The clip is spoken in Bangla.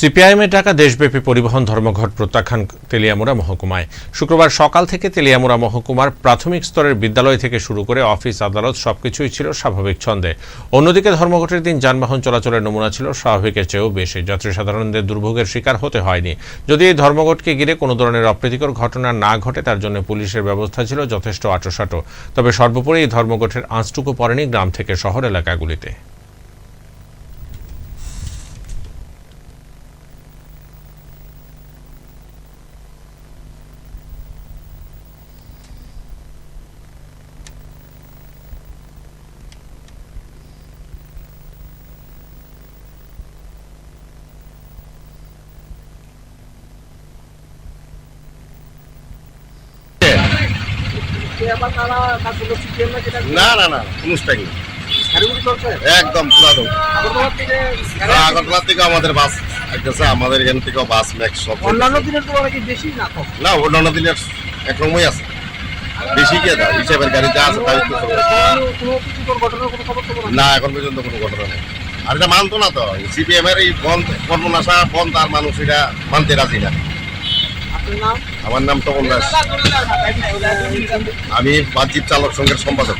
সিপিআইএমের ডাকা দেশব্যাপী পরিবহন ধর্মঘট প্রত্যাখ্যান তেলিয়ামুড়া মহকুমায়। শুক্রবার সকাল থেকে তেলিয়ামুড়া মহকুমার প্রাথমিক স্তরের বিদ্যালয় থেকে শুরু করে অফিস, আদালত সবকিছুই ছিল স্বাভাবিক ছন্দে। অন্যদিকে ধর্মঘটের দিন যানবাহন চলাচলের নমুনা ছিল স্বাভাবিকের চেয়েও বেশি। যাত্রী সাধারণদের দুর্ভোগের শিকার হতে হয়নি। যদি এই ধর্মঘটকে ঘিরে কোনো ধরনের অপ্রীতিকর ঘটনা না ঘটে, তার জন্য পুলিশের ব্যবস্থা ছিল যথেষ্ট আটোসাটো। তবে সর্বোপরি এই ধর্মঘটের আঁচটুকু পড়েনি গ্রাম থেকে শহর এলাকাগুলিতে। না না না অনুষ্ঠান নেই। একদম পুরাদম আগরতলা থেকে আমাদের বাস আসতেছে আমাদের এখান থেকে বাস ম্যাক্স সব অন্যান্য দিনের তুলনায় কি বেশি না না অন্যান্য দিনের একরকমই আছে। বেশি কে দা হিসাবের গাড়ি যা আছে তাই তো। কোনো কোনো কোনো না এখন পর্যন্ত কোনো ঘটনা নেই। আর এটা মানতো না তো। সিপিএম এর এই বন্ধ কর্মনাশা বন্ধ আর মানুষ এটা মানতে রাজি না। আমার নাম তপন দাস আমি বাজির চালক সংঘের সম্পাদক।